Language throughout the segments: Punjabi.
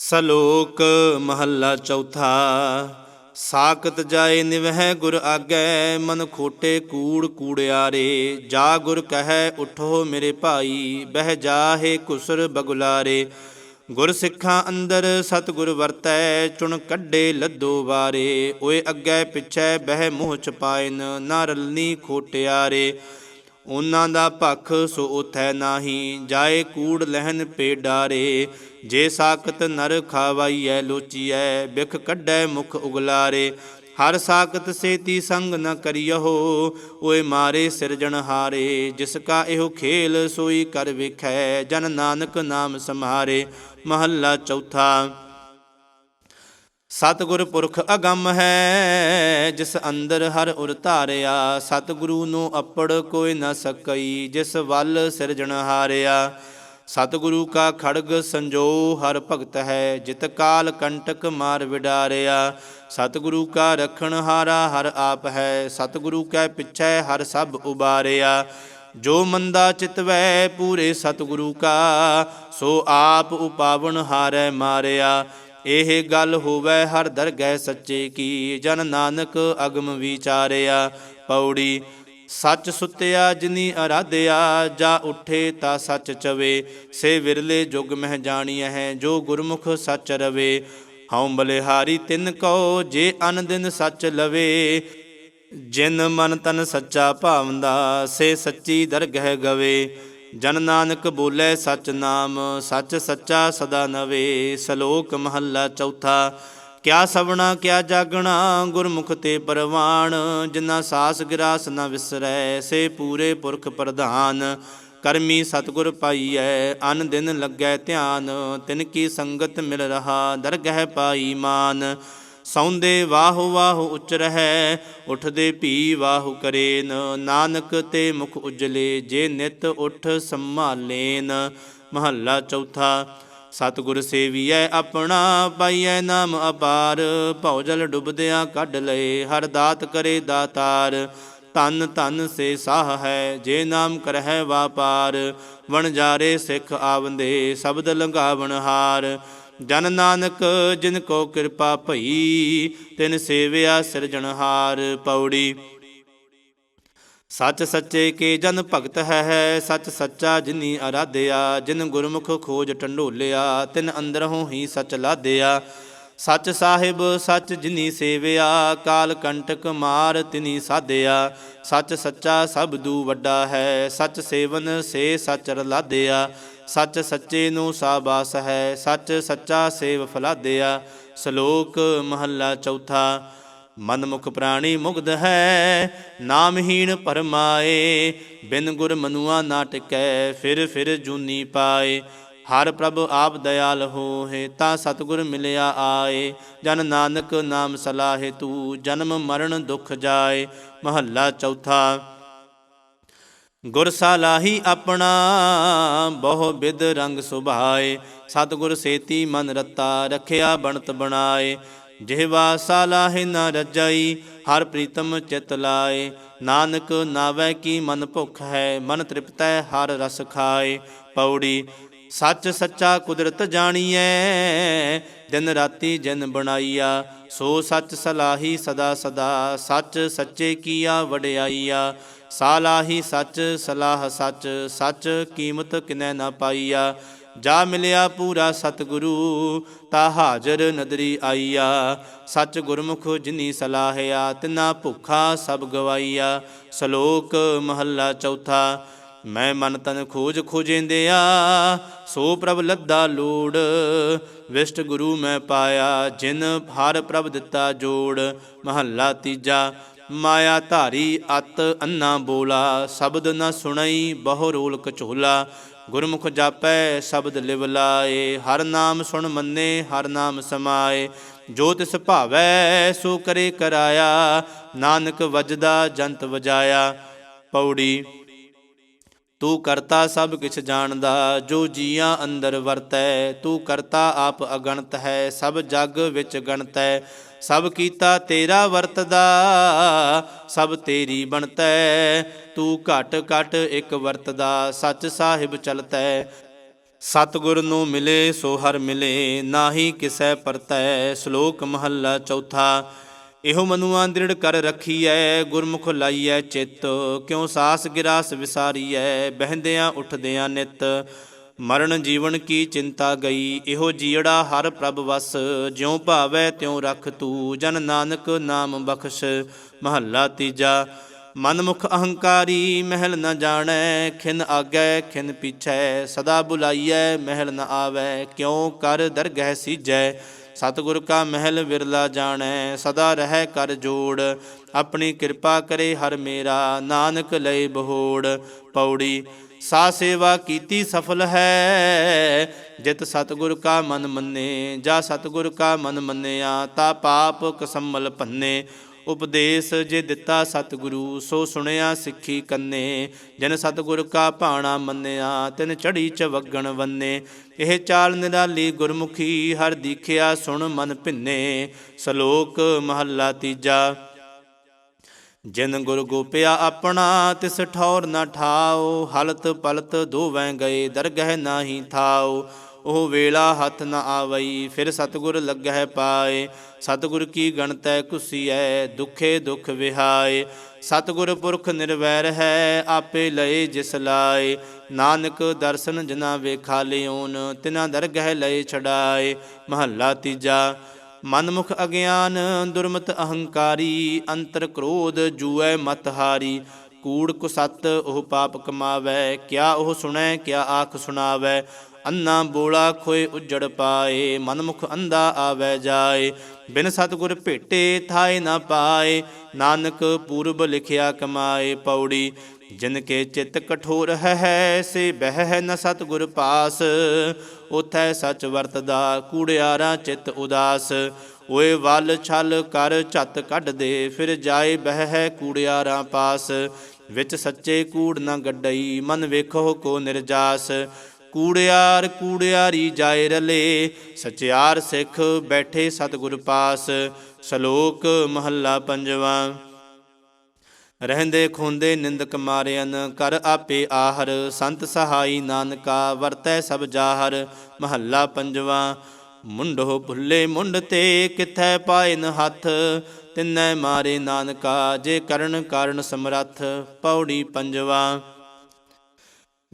ਸਲੋਕ ਮਹੱਲਾ ਚੌਥਾ, ਸਾਖਤ ਜਾਏ ਨਿਵਹਿ ਗੁਰ ਆਗੈ, ਮਨ ਖੋਟੇ ਕੂੜ ਕੂੜਿਆਰੇ, ਜਾ ਗੁਰ ਕਹੈ ਉਠੋ ਮੇਰੇ ਭਾਈ, ਬਹਿ ਜਾਹੇ ਕੁਸਰ ਬਗੁਲਾਰੇ। ਗੁਰ ਸਿੱਖਾਂ ਅੰਦਰ ਸਤਿਗੁਰ ਵਰਤੈ, ਚੁਣ ਕੱਢੇ ਲੱਦੋ ਵਾਰੇ। ਓਏ ਅੱਗੇ ਪਿਛੈ ਬਹਿ ਮੋਹ ਛਪਾਇਨ ਨਾ ਰਲਨੀ ਖੋਟਿਆਰੇ। ਉਹਨਾਂ ਦਾ ਭਖ ਸੋ ਉਥੈ ਨਾਹੀ, ਜਾਏ ਕੂੜ ਲਹਿਨ ਪੇ ਡਾਰੇ ਜੇ ਸਾਖਤ ਨਰ ਖਾਵਾਈਐ, ਲੋਚੀਐ, ਬਿਖ ਕੱਢੈ ਮੁਖ ਉਗਲਾਰੇ। ਹਰ ਸਾਖਤ ਸੇਤੀ ਸੰਗ ਨ ਕਰਿਯੋ ਓਏ ਮਾਰੇ ਸਿਰਜਣਹਾਰੇ ਜਿਸ ਕਾ ਇਹੋ ਖੇਲ ਸੋਈ ਕਰ ਵਿਖੈ, ਜਨ ਨਾਨਕ ਨਾਮ ਸਮਾਰੇ ਮਹੱਲਾ ਚੌਥਾ ਸਤਿਗੁਰ ਪੁਰਖ ਅਗੰਮ ਹੈ, ਜਿਸ ਅੰਦਰ ਹਰ ਉਰ ਧਾਰਿਆ। ਸਤਿਗੁਰੂ ਨੂੰ ਅਪੜ ਕੋਈ ਨਾ ਸਕਈ, ਜਿਸ ਵੱਲ ਸਿਰਜਣ ਹਾਰਿਆ। ਸਤਿਗੁਰੂ ਕਾ ਖੜਗ ਸੰਜੋ ਹਰ ਭਗਤ ਹੈ, ਜਿਤ ਕਾਲ ਕੰਟਕ ਮਾਰ ਵਿਡਾਰਿਆ। ਸਤਿਗੁਰੂ ਕਾ ਰਖਣ ਹਾਰਾ ਹਰ ਆਪ ਹੈ, ਸਤਿਗੁਰੂ ਕੈ ਪਿਛੈ ਹਰ ਸਭ ਉਬਾਰਿਆ। ਜੋ ਮੰਦਾ ਚਿਤਵੈ ਪੂਰੇ ਸਤਿਗੁਰੂ ਕਾ, ਸੋ ਆਪ ਉਪਾਵਨ ਹਾਰੈ ਮਾਰਿਆ। ਇਹ ਗੱਲ ਹੋਵੇ ਹਰ ਦਰਗਹਿ ਸੱਚੇ ਕੀ, ਜਨ ਨਾਨਕ ਅਗਮ ਵਿਚਾਰਿਆ, ਪੌੜੀ ਸੱਚ ਸੁੱਤਿਆ ਜਿਨੀ ਅਰਾਧਿਆ, ਜਾ ਉਠੇ ਤਾਂ ਸੱਚ ਚਵੇ, ਸੇ ਵਿਰਲੇ ਜੁਗ ਮਹਿ ਜਾਣੀਐ ਹੈ, ਜੋ ਗੁਰਮੁਖ ਸੱਚ ਰਵੇ। ਹਉ ਬਲਿਹਾਰੀ ਤਿਨ ਕਉ, ਜੇ ਅਨ ਦਿਨ ਸੱਚ ਲਵੇ, ਜਿਨ ਮਨ ਤਨ ਸੱਚਾ ਭਾਵੰਦਾ, ਸੇ ਸੱਚੀ ਦਰਗਹਿ ਗਵੇ। ਜਨ ਨਾਨਕ ਬੋਲੇ ਸਚ ਨਾਮ, ਸੱਚ ਸੱਚਾ ਸਦਾ ਨਵੇ, ਸ਼ਲੋਕ ਮਹੱਲਾ ਚੌਥਾ। ਕਿਆ ਸਵਣਾ, ਕਿਆ ਜਾਗਣਾ, ਗੁਰਮੁਖ ਤੇ ਪਰਵਾਣ ਜਿਨਾ ਸਾਸ ਗਿਰਾਸ ਨਾ ਵਿਸਰੈ, ਸੇ ਪੂਰੇ ਪੁਰਖ ਪ੍ਰਧਾਨ। ਕਰਮੀ ਸਤਗੁਰ ਪਾਈਐ, ਅਨ ਦਿਨ ਲੱਗੈ ਧਿਆਨ, ਤਿਨ ਕੀ ਸੰਗਤ ਮਿਲ ਰਹਾ, ਦਰਗਹਿ ਪਾਈ ਮਾਨ। ਸੌਂਦੇ ਵਾਹੁ ਵਾਹੁ ਉਚ ਰਹੈ ਉਠਦੇ ਭੀ ਵਾਹੁ ਕਰੇਨ। ਨਾਨਕ ਤੇ ਮੁਖ ਉਜਲੇ, ਜੇ ਨਿਤ ਉਠ ਸੰਭਾਲੇਨ। ਮਹੱਲਾ ਚੌਥਾ, ਸਤਿਗੁਰ ਸੇਵੀਐ ਆਪਣਾ, ਪਾਈਐ ਨਾਮ ਅਪਾਰ। ਭਉਜਲ ਡੁੱਬਦਿਆਂ ਕੱਢ ਲਏ, ਹਰ ਦਾਤ ਕਰੇ ਦਾਤਾਰ। ਧਨ ਧਨ ਸੇ ਸਾਹ ਹੈ, ਜੇ ਨਾਮ ਕਰਹਿ ਵਾਪਾਰ। ਵਣਜਾਰੇ ਸਿੱਖ ਆਵੰਦੇ, ਸ਼ਬਦ ਲੰਘਾਵਣ ਹਾਰ ਜਨ ਨਾਨਕ ਜਿਨ ਕੋ ਕਿਰਪਾ ਭਈ, ਤਿਨ ਸੇਵਿਆ ਸਿਰਜਣਹਾਰ ਪੌੜੀ। ਸੱਚ ਸੱਚੇ ਕੇ ਜਨ ਭਗਤ ਹੈ, ਸੱਚ ਸੱਚਾ ਜਿਨੀ ਅਰਾਧਿਆ, ਜਿਨ ਗੁਰਮੁਖ ਖੋਜ ਟੰਡੋਲਿਆ, ਤਿਨ ਅੰਦਰੋਂ ਹੀ ਸੱਚ ਲਾਦਿਆ ਸੱਚ ਸਾਹਿਬ, ਸੱਚ ਜਿਨੀ ਸੇਵਿਆ, ਕਾਲ ਕੰਟਕ ਮਾਰ ਤਿਨੀ ਸਾਧਿਆ। ਸੱਚ ਸੱਚਾ ਸਭ ਦੂ ਵੱਡਾ ਹੈ, ਸੱਚ ਸੇਵਨ ਸੇ ਸੱਚ ਰਲਾਦਿਆ ਸੱਚ ਸੱਚੇ ਨੂੰ ਸਾਬਾਸ ਹੈ, ਸੱਚ ਸੱਚਾ ਸੇਵ ਫਲਾਦਿਆ, ਸ਼ਲੋਕ ਮਹੱਲਾ ਚੌਥਾ, ਮਨਮੁਖ ਪ੍ਰਾਣੀ ਮੁਗਧ ਹੈ, ਨਾਮਹੀਣ ਪਰਮਾਏ, ਬਿਨ ਗੁਰ ਮਨੁਆ ਨਾ ਟਿਕੈ, ਫਿਰ ਫਿਰ ਜੂਨੀ ਪਾਏ, ਹਰ ਪ੍ਰਭ ਆਪ ਦਇਆਲ ਹੋਏ ਤਾਂ ਸਤਿਗੁਰ ਮਿਲਿਆ ਆਏ, ਜਨ ਨਾਨਕ ਨਾਮ ਸਲਾਹੇ ਤੂ, ਜਨਮ ਮਰਨ ਦੁਖ ਜਾਏ, ਮਹੱਲਾ ਚੌਥਾ ਗੁਰ ਸਾਲਾਹੀ ਆਪਣਾ, ਬਹੁ ਬਿਦ ਰੰਗ ਸੁਭਾਏ। ਸਤਿਗੁਰ ਸੇਤੀ ਮਨ ਰਤਾ ਰਖਿਆ ਬਣਤ ਬਣਾਏ। ਜਿਹਵਾ ਸਾਲਾਹਿ ਨ ਰਜਾਈ, ਹਰ ਪ੍ਰੀਤਮ ਚਿਤ ਲਾਏ। ਨਾਨਕ ਨਾਵੇ ਕੀ ਮਨ ਭੁਖ ਹੈ, ਮਨ ਤ੍ਰਿਪਤੈ ਹਰ ਰਸ ਖਾਏ। ਪੌੜੀ ਸੱਚ ਸੱਚਾ ਕੁਦਰਤ ਜਾਣੀਐ, ਦਿਨ ਰਾਤੀ ਜਨ ਬਣਾਈਆ। ਸੋ ਸੱਚ ਸਲਾਹੀ ਸਦਾ ਸਦਾ, ਸੱਚ ਸੱਚੇ ਕੀਆ ਵਡਿਆਈਆ। ਸਾਲਾਹੀ ਸੱਚ, ਸਲਾਹ ਸੱਚ ਸੱਚ ਕੀਮਤ ਕਿਨੈ ਨਾ ਪਾਈਆ। ਜਾ ਮਿਲਿਆ ਪੂਰਾ ਸਤਿਗੁਰੂ, ਤਾ ਹਾਜ਼ਰ ਨਦਰੀ ਆਈਆ। ਸੱਚ ਗੁਰਮੁਖ ਜਿਨੀ ਸਲਾਹਿਆ, ਤਿਨਾ ਭੁੱਖਾ ਸਭ ਗਵਾਈਆ। ਸ਼ਲੋਕ ਮਹੱਲਾ ਚੌਥਾ ਮੈਂ ਮਨ ਤਨ ਖੋਜ ਖੋਜੇਂਦਿਆ, ਸੋ ਪ੍ਰਭ ਲੱਦਾ ਲੋੜ। ਵਿਸ਼ਟ ਗੁਰੂ ਮੈਂ ਪਾਇਆ, ਜਿਨ ਹਰ ਪ੍ਰਭ ਦਿੱਤਾ ਜੋੜ। ਮਹੱਲਾ ਤੀਜਾ, ਮਾਇਆ ਧਾਰੀ ਅਤ ਅੰਨਾ ਬੋਲਾ, ਸ਼ਬਦ ਨ ਸੁਣਈ ਬਹੁ ਰੋਲ ਕਚੋਲਾ ਗੁਰਮੁਖ ਜਾਪੈ, ਸ਼ਬਦ ਲਿਵ ਲਾਏ, ਹਰ ਨਾਮ ਸੁਣ ਮੰਨੇ, ਹਰ ਨਾਮ ਸਮਾਏ। ਜੋ ਤਿਸ ਭਾਵੈ, ਸੋ ਕਰੇ ਕਰਾਇਆ, ਨਾਨਕ ਵਜਦਾ ਜੰਤ ਵਜਾਇਆ। ਪੌੜੀ ਤੂੰ ਕਰਤਾ ਸਭ ਕਿਛ ਜਾਣਦਾ, ਜੋ ਜੀਆਂ ਅੰਦਰ ਵਰਤੈ, ਤੂੰ ਕਰਤਾ ਆਪ ਅਗਣਤ ਹੈ, ਸਭ ਜਗ ਵਿੱਚ ਗਣਤੈ, ਸਭ ਕੀਤਾ ਤੇਰਾ ਵਰਤਦਾ, ਸਭ ਤੇਰੀ ਬਣਤੈ। ਤੂੰ ਘਟ ਘਟ ਇੱਕ ਵਰਤਦਾ, ਸੱਚ ਸਾਹਿਬ ਚਲਤੈ। ਸਤਿਗੁਰ ਨੂੰ ਮਿਲੇ ਸੋ ਹਰ ਮਿਲੇ, ਨਾਹੀ ਕਿਸੈ ਪਰਤੈ, ਸ਼ਲੋਕ ਮਹੱਲਾ ਚੌਥਾ। ਇਹੋ ਮਨੁਆ ਦ੍ਰਿੜ ਕਰ ਰੱਖੀਐ, ਗੁਰਮੁਖ ਲਾਈਐ ਚਿੱਤ, ਕਿਉ ਸਾਸ ਗਿਰਾਸ ਵਿਸਾਰੀਐ, ਬਹਿੰਦਿਆਂ ਉੱਠਦਿਆਂ ਨਿਤ। ਮਰਨ ਜੀਵਨ ਕੀ ਚਿੰਤਾ ਗਈ, ਇਹੋ ਜੀੜਾ ਹਰ ਪ੍ਰਭ ਵਸ। ਜਿਉ ਭਾਵੈ ਤਿਉ ਰਖ ਤੂ, ਜਨ ਨਾਨਕ ਨਾਮ ਬਖਸ਼। ਮਹੱਲਾ ਤੀਜਾ, ਮਨਮੁਖ ਅਹੰਕਾਰੀ ਮਹਿਲ ਨ ਜਾਣੈ, ਖਿਨ ਆਗੈ ਖਿਨ ਪਿਛੈ। ਸਦਾ ਬੁਲਾਈਐ ਮਹਿਲ ਨ ਆਵੈ, ਕਿਉ ਕਰ ਦਰਗਹਿ ਸੀਜੈ। ਸਤਿਗੁਰ ਕਾ ਮਹਿਲ ਵਿਰਲਾ ਜਾਣੈ, ਸਦਾ ਰਹਿ ਕਰ ਜੋੜ। ਆਪਣੀ ਕਿਰਪਾ ਕਰੇ ਹਰ ਮੇਰਾ, ਨਾਨਕ ਲਈ ਬਹੋੜ। ਪੌੜੀ ਸਾ ਸੇਵਾ ਕੀਤੀ ਸਫਲ ਹੈ। ਜਿਤ ਸਤਿਗੁਰ ਕਾ ਮਨ ਮੰਨੇ, ਜਾਂ ਸਤਿਗੁਰ ਕਾ ਮਨ ਮੰਨਿਆ, ਤਾ ਪਾਪ ਕਸਮਲ ਭੰਨੇ ਉਪਦੇਸ਼ ਜੇ ਦਿੱਤਾ ਸਤਿਗੁਰੂ, ਸੋ ਸੁਣਿਆ ਸਿੱਖੀ ਕੰਨੇ। ਜਿਨ ਸਤਿਗੁਰ ਕਾ ਭਾਣਾ ਮੰਨਿਆ, ਤਿਨ ਚੜੀ ਚ ਵਗਣ ਵੰਨੇ ਇਹ ਚਾਲ ਨਿਰਾਲੀ ਗੁਰਮੁਖੀ, ਹਰ ਦੀਖਿਆ ਸੁਣ ਮਨ ਭਿੰਨੇ। ਸ਼ਲੋਕ ਮਹੱਲਾ ਤੀਜਾ। ਜਿਨ ਗੁਰ ਗੋਪਿਆ ਆਪਣਾ, ਤਿਸ ਠੌਰ ਨਾ ਠਾਓ। ਹਲਤ ਪਲਤ ਦੋਵੈ ਗਏ, ਦਰਗਹਿ ਨਾਹੀ ਥਾਓ। ਉਹ ਵੇਲਾ ਹੱਥ ਨ ਆਵਈ, ਫਿਰ ਸਤਿਗੁਰ ਲੱਗਹਿ ਪਾਏ। ਸਤਿਗੁਰ ਕੀ ਗਣਤੈ ਕੁਸੀਐ, ਦੁਖੇ ਦੁਖ ਵਿਹਾਏ। ਸਤਿਗੁਰ ਪੁਰਖ ਨਿਰਵੈਰ ਹੈ, ਆਪੇ ਲਏ ਜਿਸ ਲਾਏ। ਨਾਨਕ ਦਰਸ਼ਨ ਜਿਨਾ ਵੇਖਾ ਲਿਓਨ, ਤਿਨਾ ਦਰਗਹਿ ਲਏ ਛਡਾਏ। ਮਹੱਲਾ ਤੀਜਾ, ਮਨਮੁਖ ਅਗਿਆਨ, ਦੁਰਮਤ ਅਹੰਕਾਰੀ, ਅੰਤਰ ਕ੍ਰੋਧ ਜੂਐ ਮਤਹਾਰੀ ਕੂੜ ਕੁਸਤ ਉਹ ਪਾਪ ਕਮਾਵੈ, ਕਿਆ ਉਹ ਸੁਣੈ, ਕਿਆ ਆਖ ਸੁਣਾਵੈ। ਅੰਨਾ ਬੋਲਾ ਖੋਏ ਉਜੜ ਪਾਏ, ਮਨਮੁਖ ਅੰਧਾ ਆਵੈ ਜਾਏ। ਬਿਨ ਸਤਗੁਰ ਭੇਟੇ ਥਾਏ ਨਾ ਪਾਏ, ਨਾਨਕ ਪੂਰਬ ਲਿਖਿਆ ਕਮਾਏ ਪੌੜੀ। ਜਿਨ ਕੇ ਚਿਤ ਕਠੋਰ ਹੈ ਸੇ ਬਹਿ ਨ ਸਤਗੁਰ ਪਾਸ। ਉਥੈ ਸਚ ਵਰਤਦਾ ਕੂੜਿਆਰਾ ਚਿਤ ਉਦਾਸ। ਓਏ ਵੱਲ ਛਲ ਕਰ ਝੱਤ ਕੱਢ ਦੇ ਫਿਰ ਜਾਏ ਬਹਿ ਕੂੜਿਆਰਾ ਪਾਸ। ਵਿੱਚ ਸੱਚੇ ਕੂੜ ਨਾ ਗੱਡਈ, ਮਨ ਵੇਖੋ ਕੋ ਨਿਰਜਾਸ। ਕੂੜਿਆਰ ਕੂੜਿਆਰੀ ਜਾਏ ਰਲੇ, ਸਚਿਆਰ ਸਿੱਖ ਬੈਠੇ ਸਤਿਗੁਰ ਪਾਸ। ਸ਼ਲੋਕ ਮਹੱਲਾ ਪੰਜਵਾ। ਰਹਿੰਦੇ ਖੁੰਦੇ ਨਿੰਦਕ ਮਾਰਿਆਨ ਕਰ ਆਪੇ ਆਹਰ। ਸੰਤ ਸਹਾਈ ਨਾਨਕਾ, ਵਰਤੈ ਸਭ ਜਾਹਰ। ਮਹੱਲਾ ਪੰਜਵਾ। ਮੁੰਡੋ ਭੁੱਲੇ ਮੁੰਡ ਤੇ ਕਿਥੈ ਪਾਇਨ ਹੱਥ? ਤਿਨੈ ਮਾਰੇ ਨਾਨਕਾ, ਜੇ ਕਰਨ ਕਾਰਨ ਸਮਰੱਥ ਪੌੜੀ ਪੰਜਵਾ।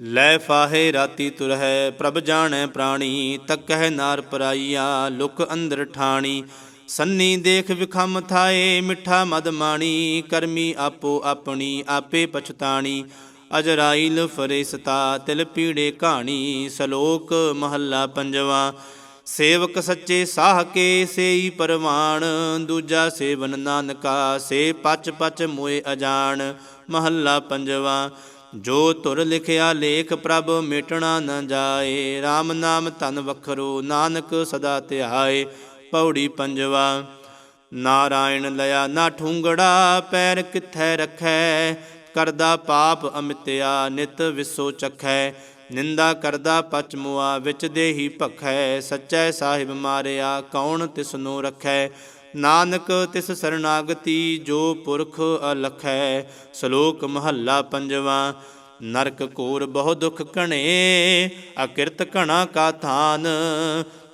ਲੈ ਫਾਹੇ ਰਾਤੀ ਤੁਰਹਿ, ਪ੍ਰਭ ਜਾਣੈ ਪ੍ਰਾਣੀ, ਤਕਹਿ ਨਾਰ ਪਰਾਈਆ, ਲੁਕ ਅੰਦਰ ਠਾਣੀ। ਸੰਨੀ ਦੇਖ ਵਿਖਮ ਥਾਏ, ਮਿੱਠਾ ਮਦ ਮਾਣੀ, ਕਰਮੀ ਆਪੋ ਆਪਣੀ, ਆਪੇ ਪਛਤਾਣੀ। ਅਜਰਾਇਲ ਫਰਿਸ਼ਤਾ, ਤਿਲ ਪੀੜੇ ਕਹਾਣੀ ਸ਼ਲੋਕ ਮਹੱਲਾ ਪੰਜਵਾ। ਸੇਵਕ ਸੱਚੇ ਸਾਹ ਕੇ ਸੇਈ ਪਰਵਾਣ, ਦੂਜਾ ਸੇਵਨ ਨਾਨਕਾ, ਸੇ ਪਚ ਪਚ ਮੋਏ ਅਜਾਣ, ਮਹੱਲਾ ਪੰਜਵਾ, ਜੋ ਤੁਰ ਲਿਖਿਆ ਲੇਖ ਪ੍ਰਭ ਮਿਟਣਾ ਨ ਜਾਏ RAM ਨਾਮ ਧਨ ਵਖਰੋ ਨਾਨਕ ਸਦਾ ਧਿਆਏ, ਪੌੜੀ ਪੰਜਵਾ, ਨਾਰਾਇਣ ਲਿਆ ਨਾ ਠੁੰਗੜਾ, ਪੈਰ ਕਿੱਥੈ ਰਖੈ, ਕਰਦਾ ਪਾਪ ਅਮਿਤਿਆ, ਨਿਤ ਵਿਸੋ ਚਖੈ ਨਿੰਦਾ ਕਰਦਾ ਪਚ ਮੁਆ ਵਿੱਚ ਦੇਹੀ ਭਖੈ, ਸੱਚੈ ਸਾਹਿਬ ਮਾਰਿਆ, ਕੌਣ ਤਿਸ ਨੂੰ ਰਖੈ? ਨਾਨਕ ਤਿਸ ਸਰਨਾਗਤੀ, ਜੋ ਪੁਰਖ ਅਲਖੈ। ਸ਼ਲੋਕ ਮਹੱਲਾ ਪੰਜਵਾ, ਨਰਕ ਕੋਰ ਬਹੁ ਦੁਖ ਘਣੇ, ਅਕਿਰਤ ਘਣਾ ਕਾ ਥਾਨ।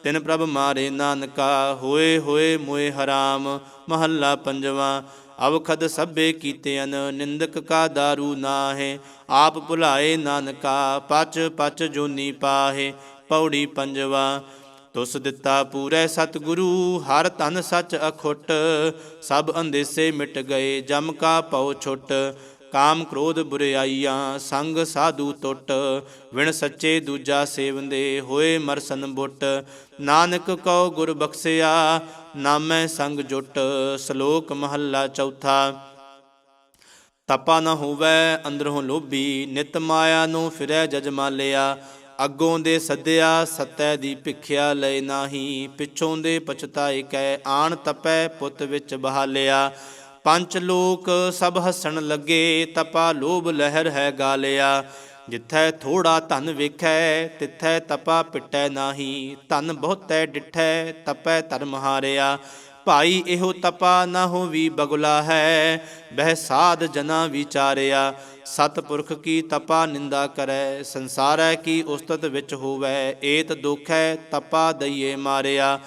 ਤਿਨ ਪ੍ਰਭ ਮਾਰੇ ਨਾਨਕਾ, ਹੋਏ ਹੋਏ ਮੋਏ ਹਰਾਮ, ਮਹੱਲਾ ਪੰਜਵਾ, ਅਵਖਦ ਸਭੇ ਕੀਤੇਨ ਨਿੰਦਕ ਕਾ ਦਾਰੂ ਨਾਹੇ, ਆਪ ਭੁਲਾਏ ਨਾਨਕਾ, ਪਚ ਪਚ ਜੋਨੀ ਪਾਹੇ, ਪੌੜੀ ਪੰਜਵਾ, ਤੁਸ ਦਿੱਤਾ ਪੂਰੇ ਸਤਿਗੁਰੂ, ਹਰ ਤਨ ਸੱਚ ਅਖੁੱਟ, ਸਭ ਅੰਦੇਸੇ ਮਿਟ ਗਏ, ਜਮ ਕਾ ਪਉ ਛੁੱਟ ਕਾਮ ਕ੍ਰੋਧ ਬੁਰਿਆਈਆਂ, ਸੰਗ ਸਾਧੂ ਟੁੱਟ, ਵਿਣ ਸੱਚੇ ਦੂਜਾ ਸੇਵੰਦੇ, ਹੋਏ ਮਰਸਨ ਬੁੱਟ। ਨਾਨਕ ਕਉ ਗੁਰ ਬਖਸਿਆ, ਨਾਮੈ ਸੰਗ ਜੁਟ, ਸ਼ਲੋਕ ਮਹੱਲਾ ਚੌਥਾ। ਤਪਾ ਨ ਹੋਵੇ, ਅੰਦਰੋਂ ਲੋਭੀ, ਨਿਤ ਮਾਇਆ ਨੂੰ ਫਿਰੈ ਜਜ ਮਾਲਿਆ। ਅੱਗੋਂ ਦੇ ਸੱਦਿਆ, ਸਤੈ ਦੀ ਭਿਖਿਆ ਲੈ ਨਾਹੀ। ਪਿੱਛੋਂ ਦੇ ਪਛਤਾਏ ਕੈ, ਆਣ ਤਪੈ ਪੁੱਤ ਵਿੱਚ ਬਹਾਲਿਆ। ਪੰਚ ਲੋਕ ਸਭ ਹੱਸਣ ਲੱਗੇ, ਤਪਾ ਲੋਭ ਲਹਿਰ ਹੈ ਗਾਲਿਆ। ਜਿੱਥੈ ਥੋੜਾ ਧਨ ਵੇਖੈ, ਤਿੱਥੈ ਤਪਾ ਪਿਟੈ ਨਾਹੀ। ਧਨ ਬਹੁਤੈ ਡਿਠੈ, ਤਪੈ ਧਰਮ ਹਾਰਿਆ। ਭਾਈ ਇਹੋ ਤਪਾ ਨਾ ਹੋਵੀ ਬਗੁਲਾ ਹੈ, ਬਹਿ ਸਾਧ ਜਨਾ ਵਿਚਾਰਿਆ। ਸਤਪੁਰਖ ਕੀ ਤਪਾ ਨਿੰਦਾ ਕਰੈ, ਸੰਸਾਰੈ ਕੀ ਉਸਤਤ ਵਿੱਚ ਹੋਵੈ। ਏਤ ਦੁਖ ਹੈ ਤਪਾ ਦਈਏ ਮਾਰਿਆ।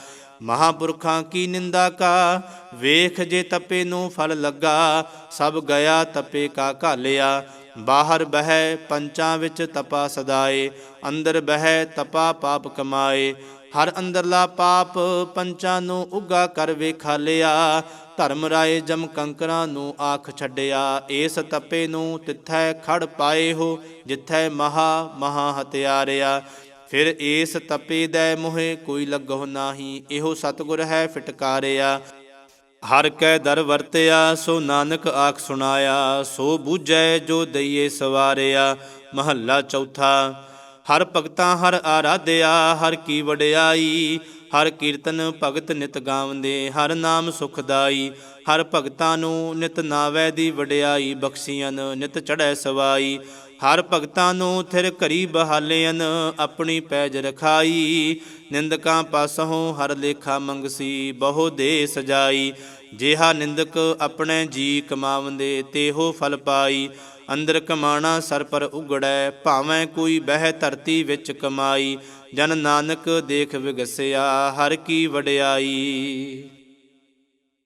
ਮਹਾਪੁਰਖਾਂ ਕੀ ਨਿੰਦਾ ਕਾ? ਵੇਖ ਜੇ ਤਪੇ ਨੂੰ ਫਲ ਲੱਗਾ, ਸਭ ਗਿਆ ਤਪੇ ਕਾ ਘਾਲਿਆ। ਬਾਹਰ ਬਹਿ ਪੰਚਾਂ ਵਿੱਚ ਤਪਾ ਸਦਾਏ, ਅੰਦਰ ਬਹਿ ਤਪਾ ਪਾਪ ਕਮਾਏ। ਹਰ ਅੰਦਰਲਾ ਪਾਪ ਪੰਚਾਂ ਨੂੰ ਉੱਗਾ ਕਰ ਵੇਖਾਲਿਆ ਧਰਮ ਰਾਏ ਜਮ ਕੰਕਰਾਂ ਨੂੰ ਆਖ ਛੱਡਿਆ। ਏਸ ਤਪੇ ਨੂੰ ਤਿੱਥੈ ਖੜ ਪਾਏ ਹੋ, ਜਿੱਥੈ ਮਹਾ ਮਹਾ ਹਤਿਆਰਿਆ। ਫਿਰ ਏਸ ਤਪੇ ਦੈ ਮੋਹਿ, ਕੋਈ ਲੱਗਹੁ ਨਾਹੀ, ਇਹੋ ਸਤਗੁਰ ਹੈ ਫਟਕਾਰਿਆ। ਹਰ ਕੈ ਦਰ ਵਰਤਿਆ, ਸੋ ਨਾਨਕ ਆਖ ਸੁਣਾਇਆ, ਸੋ ਬੂਝੈ ਜੋ ਦਈਏ ਸਵਾਰਿਆ। ਮਹੱਲਾ ਚੌਥਾ, ਹਰ ਭਗਤਾਂ ਹਰ ਆਰਾਧਿਆ, ਹਰ ਕੀ ਵਡਿਆਈ, ਹਰ ਕੀਰਤਨ ਭਗਤ ਨਿਤ ਗਾਵੰਦੇ ਹਰ ਨਾਮ ਸੁਖਦਾਈ। ਹਰ ਭਗਤਾਂ ਨੂੰ ਨਿਤ ਨਾਵੈ ਦੀ ਵਡਿਆਈ ਬਖਸ਼ੀਆਂ ਨਿਤ ਚੜ੍ਹੈ ਸਵਾਈ। ਹਰ ਭਗਤਾਂ ਨੂੰ ਥਿਰ ਘਰੀ ਬਹਾਲਿਆਨ ਆਪਣੀ ਪੈਜ ਰਖਾਈ। ਨਿੰਦਕਾਂ ਪਾਸੋਂ ਹਰ ਲੇਖਾ ਮੰਗਸੀ, ਬਹੁ ਦੇ ਸਜਾਈ। ਜਿਹਾ ਨਿੰਦਕ ਆਪਣੇ ਜੀ ਕਮਾਵੰਦੇ, ਤੇਹੋ ਫਲ ਪਾਈ। ਅੰਦਰ ਕਮਾਣਾ ਸਰ ਪਰ ਉਗੜੈ, ਭਾਵੇਂ ਕੋਈ ਬਹਿ ਧਰਤੀ ਵਿੱਚ ਕਮਾਈ। ਜਨ ਨਾਨਕ ਦੇਖ ਵਿਗਸਿਆ, ਹਰ ਕੀ ਵਡਿਆਈ।